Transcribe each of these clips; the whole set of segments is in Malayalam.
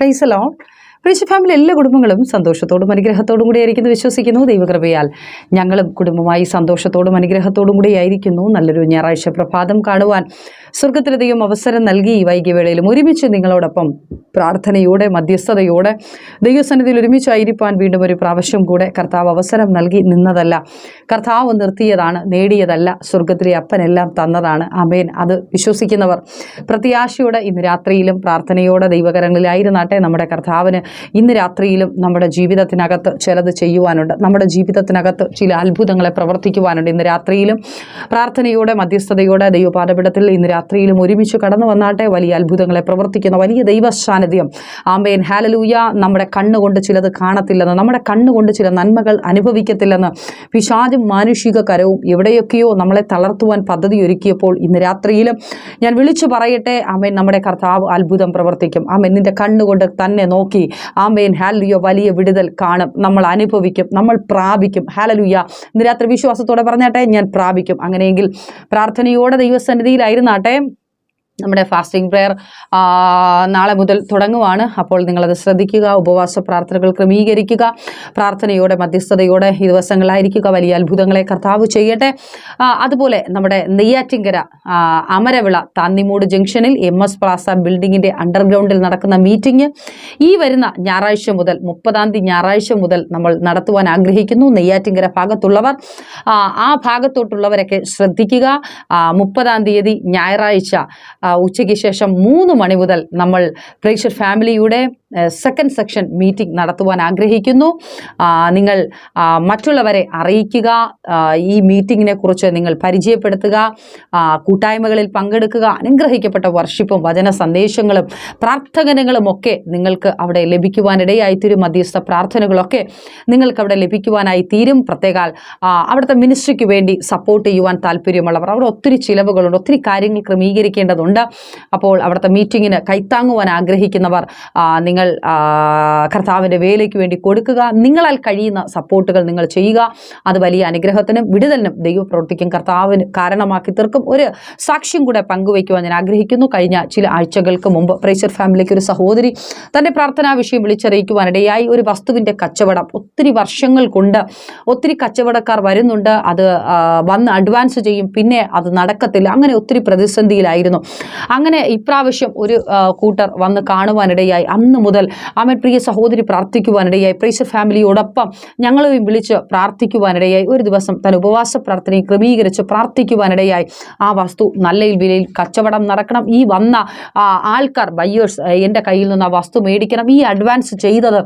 പ്രൈസലോ പ്രിച്ച ഫാമിലി എല്ലാ കുടുംബങ്ങളും സന്തോഷത്തോടും അനുഗ്രഹത്തോടും കൂടി ആയിരിക്കുന്നു വിശ്വസിക്കുന്നു. ദൈവകൃപയാൽ ഞങ്ങളും കുടുംബമായി സന്തോഷത്തോടും അനുഗ്രഹത്തോടും കൂടി ആയിരിക്കുന്നു നല്ലൊരു ഞായറാഴ്ച പ്രഭാതം കാണുവാൻ സ്വർഗത്തിലധികം അവസരം നൽകി ഈ വൈകിയ വേളയിലും ഒരുമിച്ച് നിങ്ങളോടൊപ്പം പ്രാർത്ഥനയോടെ മധ്യസ്ഥതയോടെ ദൈവസന്നിധിയിൽ ഒരുമിച്ചായിരിക്കാൻ വീണ്ടും ഒരു പ്രാവശ്യം കൂടെ കർത്താവ് അവസരം നൽകി നിന്നതല്ല. കർത്താവ് നിർത്തിയതാണ് നേടിയതല്ല. സ്വർഗത്തിലെ അപ്പനെല്ലാം തന്നതാണ്. അമേൻ അത് വിശ്വസിക്കുന്നവർ പ്രത്യാശയോടെ ഇന്ന് രാത്രിയിലും പ്രാർത്ഥനയോടെ ദൈവകരങ്ങളിലായിരുന്നാട്ടെ നമ്മുടെ കർത്താവിന് ഇന്ന് രാത്രിയിലും നമ്മുടെ ജീവിതത്തിനകത്ത് ചിലത് ചെയ്യുവാനുണ്ട്. നമ്മുടെ ജീവിതത്തിനകത്ത് ചില അത്ഭുതങ്ങളെ പ്രവർത്തിക്കുവാനുണ്ട്. ഇന്ന് രാത്രിയിലും പ്രാർത്ഥനയോടെ മധ്യസ്ഥതയോടെ ദൈവപാദപിടത്തിൽ ഇന്ന് രാത്രിയിലും ഒരുമിച്ച് കടന്നു വന്നാട്ടെ. വലിയ അത്ഭുതങ്ങളെ പ്രവർത്തിക്കുന്ന വലിയ ദൈവ സാന്നിധ്യം ആമ്പേൻ ഹാലലൂയ നമ്മുടെ കണ്ണുകൊണ്ട് ചിലത് കാണത്തില്ലെന്ന് നമ്മുടെ കണ്ണുകൊണ്ട് ചില നന്മകൾ അനുഭവിക്കത്തില്ലെന്ന് പിശാചും മാനുഷിക കരവും എവിടെയൊക്കെയോ നമ്മളെ തളർത്തുവാൻ പദ്ധതി ഒരുക്കിയപ്പോൾ ഇന്ന് രാത്രിയിലും ഞാൻ വിളിച്ചു പറയട്ടെ. ആമേൻ. നമ്മുടെ കർത്താവ് അത്ഭുതം പ്രവർത്തിക്കും. ആമേൻ. നിന്റെ കണ്ണുകൊണ്ട് തന്നെ നോക്കി ആമേൻ. ഹാലലുയ വലിയ വിടുതൽ കാണും. നമ്മൾ അനുഭവിക്കും. നമ്മൾ പ്രാപിക്കും. ഹാലലുയ ഇന്ന് രാത്രി വിശ്വാസത്തോടെ പറഞ്ഞാട്ടെ ഞാൻ പ്രാപിക്കും. അങ്ങനെയെങ്കിൽ പ്രാർത്ഥനയോടെ ദൈവസന്നിധിയിലായിരുന്നാട്ടെ. നമ്മുടെ ഫാസ്റ്റിംഗ് പ്രെയർ നാളെ മുതൽ തുടങ്ങുവാണ്. അപ്പോൾ നിങ്ങളത് ശ്രദ്ധിക്കുക ഉപവാസ പ്രാർത്ഥനകൾ ക്രമീകരിക്കുക പ്രാർത്ഥനയോടെ മധ്യസ്ഥതയോടെ ഈ ദിവസങ്ങളായിരിക്കുക വലിയ അത്ഭുതങ്ങളെ കർത്താവ് ചെയ്യട്ടെ. അതുപോലെ നമ്മുടെ നെയ്യാറ്റിങ്കര അമരവിള താന്നിമൂട് ജംഗ്ഷനിൽ എം എസ് പ്ലാസ ബിൽഡിങ്ങിന്റെ അണ്ടർഗ്രൗണ്ടിൽ നടക്കുന്ന മീറ്റിംഗ്. ഈ വരുന്ന ഞായറാഴ്ച മുതൽ മുപ്പതാം തീയതി ഞായറാഴ്ച മുതൽ നമ്മൾ നടത്തുവാൻ ആഗ്രഹിക്കുന്നു. നെയ്യാറ്റിങ്കര ഭാഗത്തുള്ളവർ ആ, ഭാഗത്തോട്ടുള്ളവരൊക്കെ ശ്രദ്ധിക്കുക. മുപ്പതാം തീയതി ഞായറാഴ്ച ഉച്ചയ്ക്ക് ശേഷം മൂന്ന് മണി മുതൽ നമ്മൾ പ്രേക്ഷർ ഫാമിലിയുടെ സെക്കൻഡ് സെക്ഷൻ മീറ്റിംഗ് നടത്തുവാൻ ആഗ്രഹിക്കുന്നു. നിങ്ങൾ മറ്റുള്ളവരെ അറിയിക്കുക. ഈ മീറ്റിങ്ങിനെ കുറിച്ച് നിങ്ങൾ പരിചയപ്പെടുത്തുക. കൂട്ടായ്മകളിൽ പങ്കെടുക്കുക. അനുഗ്രഹിക്കപ്പെട്ട വർഷിപ്പും വചന സന്ദേശങ്ങളും പ്രാർത്ഥനകളും ഒക്കെ നിങ്ങൾക്ക് അവിടെ ലഭിക്കുവാനിടയായി തീരും മധ്യസ്ഥ പ്രാർത്ഥനകളൊക്കെ നിങ്ങൾക്ക് അവിടെ ലഭിക്കുവാനായി തീരും. പ്രത്യേകാൽ അവിടുത്തെ മിനിസ്ട്രിക്ക് വേണ്ടി സപ്പോർട്ട് ചെയ്യുവാൻ താല്പര്യമുള്ളവർ അവിടെ ഒത്തിരി ചിലവുകളുണ്ട്. ഒത്തിരി കാര്യങ്ങൾ ക്രമീകരിക്കേണ്ടതുണ്ട്. അപ്പോൾ അവിടുത്തെ മീറ്റിങ്ങിന് കൈത്താങ്ങുവാൻ ആഗ്രഹിക്കുന്നവർ ആ, കർത്താവിന്റെ വേലയ്ക്ക് വേണ്ടി കൊടുക്കുക. നിങ്ങളാൽ കഴിയുന്ന സപ്പോർട്ടുകൾ നിങ്ങൾ ചെയ്യുക. അത് വലിയ അനുഗ്രഹത്തിനും വിടുതലിനും ദൈവപ്രവൃത്തിക്കും കർത്താവിന് കാരണമാക്കി തീർക്കും. ഒരു സാക്ഷ്യം കൂടെ പങ്കുവയ്ക്കുവാൻ ഞാൻ ആഗ്രഹിക്കുന്നു. കഴിഞ്ഞ ചില ആഴ്ചകൾക്ക് മുമ്പ് പ്രേച്ചർ ഫാമിലിക്ക് ഒരു സഹോദരി തന്റെ പ്രാർത്ഥനാ വിഷയം വിളിച്ചറിയിക്കുവാനിടയായി ഒരു വസ്തുവിന്റെ കച്ചവടം ഒത്തിരി വർഷങ്ങൾ കൊണ്ട് ഒത്തിരി കച്ചവടക്കാർ വരുന്നുണ്ട്. അത് വന്ന് അഡ്വാൻസ് ചെയ്യും. പിന്നെ അത് നടക്കത്തില്ല. അങ്ങനെ ഒത്തിരി പ്രതിസന്ധിയിലായിരുന്നു. അങ്ങനെ ഇപ്രാവശ്യം ഒരു കൂട്ടർ വന്ന് കാണുവാനിടയായി. അന്ന് മുതൽ അമ്മ പ്രിയ സഹോദരി പ്രാർത്ഥിക്കുവാനിടയായി. പ്രേച്ചർ ഫാമിലിയോടൊപ്പം ഞങ്ങളെയും വിളിച്ച് പ്രാർത്ഥിക്കുവാനിടയായി. ഒരു ദിവസം തൻ ഉപവാസ പ്രാർത്ഥനയും ക്രമീകരിച്ച് പ്രാർത്ഥിക്കുവാനിടയായി. ആ വസ്തു നല്ല വിലയിൽ കച്ചവടം നടക്കണം. ഈ വന്ന ആൾക്കാർ ബയ്യേഴ്സ് എന്റെ കയ്യിൽ നിന്ന് ആ വസ്തു മേടിക്കണം. ഈ അഡ്വാൻസ് ചെയ്തത്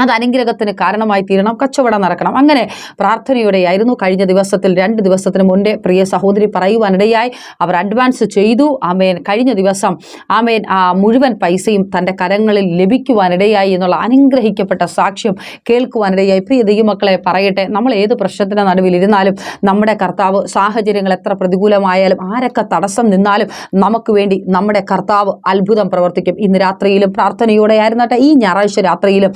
അത് അനുഗ്രഹത്തിന് കാരണമായി തീരണം. കച്ചവടം നടക്കണം. അങ്ങനെ പ്രാർത്ഥനയോടെയായിരുന്നു കഴിഞ്ഞ ദിവസത്തിൽ രണ്ട് ദിവസത്തിന് മുൻപേ പ്രിയ സഹോദരി പറയുവാനിടയായി അവർ അഡ്വാൻസ് ചെയ്തു. ആമേൻ. കഴിഞ്ഞ ദിവസം ആമേൻ ആ മുഴുവൻ പൈസയും തന്റെ കരങ്ങളിൽ ലഭിക്കുവാനിടയായി എന്നുള്ള അനുഗ്രഹിക്കപ്പെട്ട സാക്ഷ്യം കേൾക്കുവാനിടയായി. പ്രിയ ദൈവമക്കളെ പറയട്ടെ നമ്മൾ ഏത് പ്രശ്നത്തിന്റെ നടുവിലിരുന്നാലും നമ്മുടെ കർത്താവ് സാഹചര്യങ്ങൾ എത്ര പ്രതികൂലമായാലും ആരൊക്കെ തടസ്സം നിന്നാലും നമുക്ക് വേണ്ടി നമ്മുടെ കർത്താവ് അത്ഭുതം പ്രവർത്തിക്കും. ഇന്ന് രാത്രിയിലും പ്രാർത്ഥനയോടെ ആയിരുന്നട്ടെ ഈ ഞായറാഴ്ച രാത്രിയിലും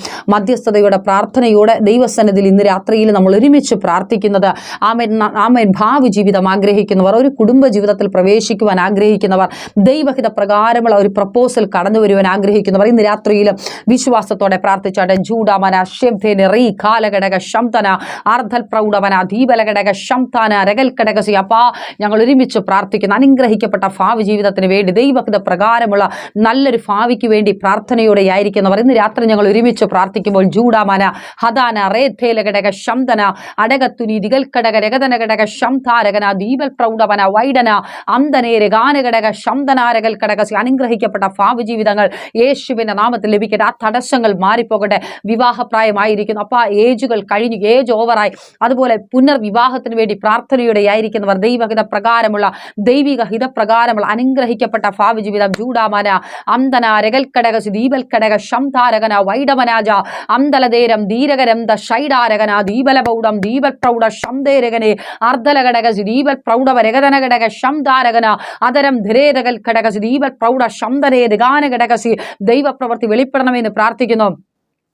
മധ്യസ്ഥതയോടെ പ്രാർത്ഥനയോടെ ദൈവസന്നിധിയിൽ ഇന്ന് രാത്രിയിൽ നമ്മൾ ഒരുമിച്ച് പ്രാർത്ഥിക്കുന്നത്. ആമേൻ ആമേൻ. ഭാവി ജീവിതം ആഗ്രഹിക്കുന്നവർ ഒരു കുടുംബ ജീവിതത്തിൽ പ്രവേശിക്കുവാൻ ആഗ്രഹിക്കുന്നവർ ദൈവഹിത പ്രകാരമുള്ള ഒരു പ്രപ്പോസൽ കടന്നു വരുവാൻ ആഗ്രഹിക്കുന്നവർ ഇന്ന് രാത്രിയിൽ വിശ്വാസത്തോടെ പ്രാർത്ഥിച്ചാട്ടെ. ജൂഡാമന ഷെബ്ധേന റീ കാലഘടക ശംതന അർദ്ധൽ പ്രൗഢവന ദീപലഘടക ശംതന രകൽ ഘടകസി അപ്പാ ഞങ്ങൾ ഒരുമിച്ച് പ്രാർത്ഥിക്കുന്നു. അനുഗ്രഹിക്കപ്പെട്ട ഭാവി ജീവിതത്തിന് വേണ്ടി ദൈവഹിത പ്രകാരമുള്ള നല്ലൊരു ഭാവിക്ക് വേണ്ടി പ്രാർത്ഥനയോടെ ആയിരിക്കുന്നവർ ഇന്ന് രാത്രി ഞങ്ങൾ ഒരുമിച്ച് പ്രാർത്ഥിക്കുമ്പോൾ ജൂഡാമന ഹദാന റേഥേല ഘടക ശംതന അടകത്തുനി ദിഗൽഘടക രഗതന ഘടക ശംതാരകന ദീപൽ പ്രൗഢവന വൈഡന അന്തനേ രഗാന ഘടക ശംതനാരകൽ ഘടക അനുഗ്രഹിക്കപ്പെട്ട ഭാവി ജീവിതങ്ങൾ യേശുവിന്റെ നാമത്തിൽ ലഭിക്കട്ടെ. ആ തടസ്സങ്ങൾ മാറിപ്പോകട്ടെ. വിവാഹപ്രായമായിരിക്കുന്നു. അപ്പോൾ ആ ഏജുകൾ കഴിഞ്ഞു. ഏജ് ഓവറായി. അതുപോലെ പുനർവിവാഹത്തിന് വേണ്ടി പ്രാർത്ഥനയുടെ ആയിരിക്കുന്നവർ ദൈവഹിത പ്രകാരമുള്ള ദൈവിക ഹിതപ്രകാരമുള്ള അനുഗ്രഹിക്കപ്പെട്ട ഭാവി ജീവിതം ജൂഡാമന അന്തന രകൽക്കടകസി ദീപൽക്കടക ശംതാരകന വൈഡമനാജ അന്തലതേരം ധീരകരന്ത ഷൈഡാരകന ദീപലപൗഢം ദീപൽപ്രൗഢ ശംദേരകനെ അർദ്ധലഘടകസി ദീപൽപ്രൗഢവരകതനഘടക ശംദാരകന അതരം ധിരേരകൽ ഘടകസി ദീപൽപ്രൗഢ ശംദനേ ദിഗാനഘടകസി ദൈവപ്രവൃത്തി വെളിപ്പെടണമെന്ന് പ്രാർത്ഥിക്കുന്നു.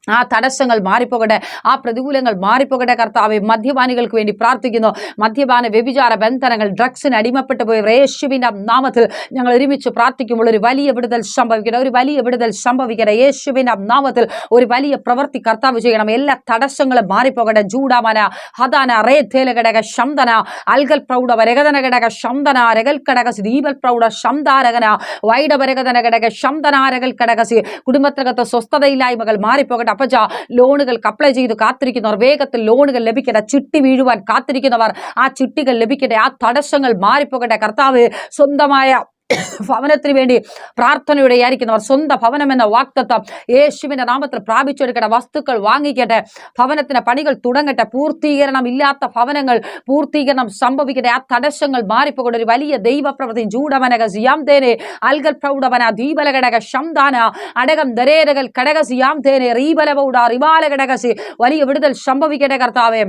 ആ തടസ്സങ്ങൾ മാറിപ്പോകട്ടെ ആ പ്രതികൂലങ്ങൾ മാറിപ്പോകട്ടെ കർത്താവെ മദ്യപാനികൾക്ക് വേണ്ടി പ്രാർത്ഥിക്കുന്നു. മദ്യപാന വ്യഭിചാര ബന്ധനങ്ങൾ ഡ്രഗ്സിന് അടിമപ്പെട്ടു പോയവർ യേശുവിന്റെ നാമത്തിൽ ഞങ്ങൾ ഒരുമിച്ച് പ്രാർത്ഥിക്കുമ്പോൾ ഒരു വലിയ വിടുതൽ സംഭവിക്കട്ടെ ഒരു വലിയ വിടുതൽ സംഭവിക്കട്ടെ. യേശുവിന്റെ നാമത്തിൽ ഒരു വലിയ പ്രവൃത്തി കർത്താവ് ചെയ്യണം. എല്ലാ തടസ്സങ്ങളും മാറിപ്പോകട്ടെ. ജൂഡാമന ഹദാന റേഥേല ഘടക ശന്തന അൽഗൽ പ്രൗഢ വരകതന ഘടക ശന്തന രകൽ കടകസി ദീപൽ പ്രൗഢ ശന്താരകന വൈഡവരകതന ഘടക ശന്തനാരകൽ കടകസി കുടുംബത്തിനകത്ത് സ്വസ്ഥതയില്ലായ്മകൾ മാറിപ്പോകട്ടെ. അപ്പച്ച ലോണുകൾക്ക് അപ്ലൈ ചെയ്ത് കാത്തിരിക്കുന്നവർ വേഗത്തിൽ ലോണുകൾ ലഭിക്കേണ്ട ചിട്ടി വീഴുവാൻ കാത്തിരിക്കുന്നവർ ആ ചിട്ടികൾ ലഭിക്കേണ്ട ആ തടസ്സങ്ങൾ മാറിപ്പോകട്ടെ. കർത്താവ് സ്വന്തമായ ഭവനത്തിന് വേണ്ടി പ്രാർത്ഥനയുടെ ആയിരിക്കുന്നവർ സ്വന്തം ഭവനം എന്ന വാക്തത്വം യേശുവിന്റെ നാമത്തിൽ പ്രാപിച്ചെടുക്കട്ടെ വസ്തുക്കൾ വാങ്ങിക്കട്ടെ. ഭവനത്തിന് പണികൾ തുടങ്ങട്ടെ. പൂർത്തീകരണം ഇല്ലാത്ത ഭവനങ്ങൾ പൂർത്തീകരണം സംഭവിക്കട്ടെ. ആ തടസ്സങ്ങൾ മാറിപ്പോകട്ടെ. ഒരു വലിയ ദൈവപ്രവൃത്തി ജൂഡമനക സിയാം തേനെ അൽഗൽ പ്രൗഢവന ദീപലഘടക ശംദാന അടകം ദരേരകൽ കടക സിയാം തേനെ റീബലപൗഡ റിബാല ഘടകസി വലിയ വിടുതൽ സംഭവിക്കട്ടെ കർത്താവേ.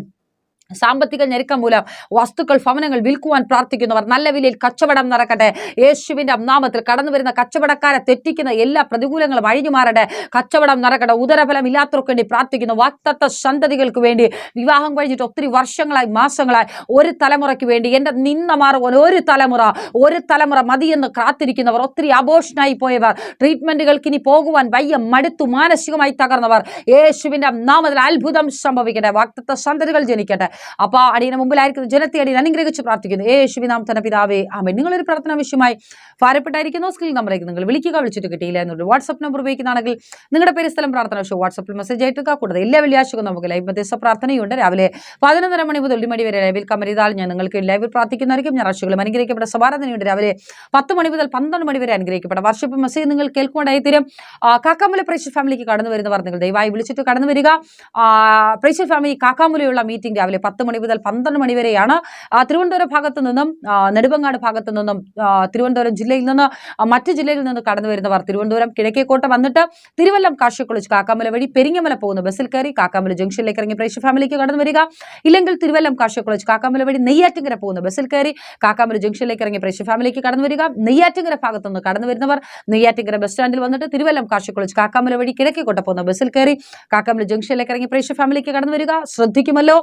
സാമ്പത്തിക ഞെരുക്കം മൂലം വസ്തുക്കൾ ഭവനങ്ങൾ വിൽക്കുവാൻ പ്രാർത്ഥിക്കുന്നവർ നല്ല വിലയിൽ കച്ചവടം നടക്കട്ടെ. യേശുവിന്റെ നാമത്തിൽ കടന്നു വരുന്ന കച്ചവടക്കാരെ തെറ്റിക്കുന്ന എല്ലാ പ്രതികൂലങ്ങളും അഴിഞ്ഞു മാറട്ടെ കച്ചവടം നടക്കട്ടെ. ഉദരഫലം ഇല്ലാത്തവർക്ക് വേണ്ടി പ്രാർത്ഥിക്കുന്നു. വാക്തത്വ സന്തതികൾക്ക് വേണ്ടി വിവാഹം കഴിഞ്ഞിട്ട് ഒത്തിരി വർഷങ്ങളായി മാസങ്ങളായി ഒരു തലമുറയ്ക്ക് വേണ്ടി എന്റെ നിന്ന മാറുവാൻ ഒരു തലമുറ ഒരു തലമുറ മതിയെന്ന് കാത്തിരിക്കുന്നവർ ഒത്തിരി അബോഷനായി പോയവർ ട്രീറ്റ്മെന്റുകൾക്ക് ഇനി പോകുവാൻ വയ്യ മടുത്തു മാനസികമായി തകർന്നവർ യേശുവിന്റെ നാമത്തിൽ അത്ഭുതം സംഭവിക്കട്ടെ. വാക്തത്വ സന്തതികൾ ജനിക്കട്ടെ. അപ്പൊ അടിയന് മുമ്പിലായിരിക്കുന്ന. ജനത്തെ അടിയൻ അനുഗ്രഹിച്ച് പ്രാർത്ഥിക്കുന്നു. യേശുവി നാം തന്നെ പിതാവേ ആമേ നിങ്ങളൊരു പ്രാർത്ഥന വിഷയമായി ഭാരപ്പെട്ടായിരിക്കുന്നു. സ്കിൽ നമ്പറേക്ക് നിങ്ങൾ വിളിക്കുക വിളിച്ചിട്ട് കിട്ടിയില്ല എന്നുള്ള വാട്സ്ആപ്പ് നമ്പർ ഉപയോഗിക്കുന്നതാണെങ്കിൽ നിങ്ങളുടെ പേര് സ്ഥലം പ്രാർത്ഥന വിഷയം വാട്സ്ആപ്പിൽ മെസ്സേജ് ആയിട്ട് കൂടാതെ എല്ലാ വെള്ളിയാഴ്ചക്കും നമുക്ക് ലൈവ് മധ്യസ്ഥ പ്രാർത്ഥനയുണ്ട്. രാവിലെ പതിനൊന്നര മണി മുതൽ ഒരു മണി വരെ ലൈവിൽ കമരിതാൽ ഞാൻ നിങ്ങൾക്ക് ലൈവിൽ പ്രാർത്ഥിക്കുന്നതായിരിക്കും. ഞായറാഴ്ചകളും അനുഗ്രഹിക്കപ്പെട്ട സമാരാധനയുണ്ട് രാവിലെ പത്ത് മണി മുതൽ പന്ത്രണ്ട് മണി വരെ അനുഗ്രഹിക്കപ്പെട്ട വർഷിപ്പ് മെസ്സേജ് നിങ്ങൾ കേൾക്കുകൊണ്ടായി തരും. കാക്കാമുല പ്രേക്ഷ ഫാമിലിക്ക് കടന്നു വരുന്നവർ നിങ്ങൾ ദയവായി വിളിച്ചിട്ട് കടന്നു വരിക. ഫാമിലി കാക്കാമുലയുള്ള മീറ്റിംഗ് രാവിലെ പത്ത് മണി മുതൽ പന്ത്രണ്ട് മണി വരെയാണ്. തിരുവനന്തപുരം ഭാഗത്തു നിന്നും നെടുമ്പങ്ങാട് ഭാഗത്തു നിന്നും തിരുവനന്തപുരം ജില്ലയിൽ നിന്ന് മറ്റ് ജില്ലയിൽ നിന്ന് കടന്നു വരുന്നവർ തിരുവനന്തപുരം കിഴക്കേക്കോട്ട വന്നിട്ട് തിരുവല്ലം കാർഷിക്കുളിച്ച് കാക്കാമല വഴി പെരിങ്ങമല പോകുന്ന ബസ്സിൽ കയറി കാക്കാമല ജംഗ്ഷനിലേക്ക് ഇറങ്ങി പ്രേക്ഷ ഫാമിലിക്ക് കടന്നു വരിക. ഇല്ലെങ്കിൽ തിരുവല്ലം കാർഷിക്കുളിച്ച് കാക്കാമല വഴി നെയ്യാറ്റിങ്കര പോകുന്ന ബസ്സിൽ കയറി കാക്കാമല ജംഗ്ഷനിലേക്ക് ഇറങ്ങി പ്രേക്ഷ ഫാമിലിക്ക് കടന്നു വരിക. നെയ്യാറ്റിങ്കര ഭാഗത്തു നിന്ന് കടന്നു വരുന്നവർ നെയ്യാറ്റിങ്കര ബസ് സ്റ്റാൻഡിൽ വന്നിട്ട് തിരുവല്ലം കാർഷിക്കുളിച്ച് കാക്കാമല വഴി കിഴക്കേക്കോട്ട പോകുന്ന ബസ്സിൽ കയറി കാക്കാമല ജംഗ്ഷനിലേക്ക് ഇറങ്ങി പ്രേക്ഷ ഫാമിലിക്ക് കടന്നു വരിക. ശ്രദ്ധിക്കുമല്ലോ.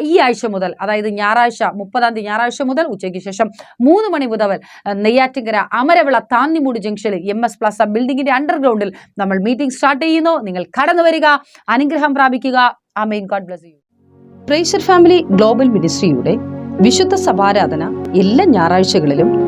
ഈ ആഴ്ച മുതൽ അതായത് ഞായറാഴ്ച മുപ്പതാം തീയതി ഞായറാഴ്ച മുതൽ ഉച്ചയ്ക്ക് ശേഷം മൂന്ന് മണി മുതൽ നെയ്യാറ്റിങ്കര അമരവിള താന്നിമൂട് ജംഗ്ഷനിൽ എം എസ് പ്ലസ ബിൽഡിങ്ങിന്റെ അണ്ടർഗ്രൗണ്ടിൽ നമ്മൾ മീറ്റിംഗ് സ്റ്റാർട്ട് ചെയ്യുന്നു. നിങ്ങൾ കടന്നു വരിക അനുഗ്രഹം പ്രാപിക്കുക. ആമേൻ. ഗോഡ് പ്രേഷർ ഫാമിലി ഗ്ലോബൽ മിനിസ്ട്രിയുടെ വിശുദ്ധ സഭാരാധന എല്ലാ ഞായറാഴ്ചകളിലും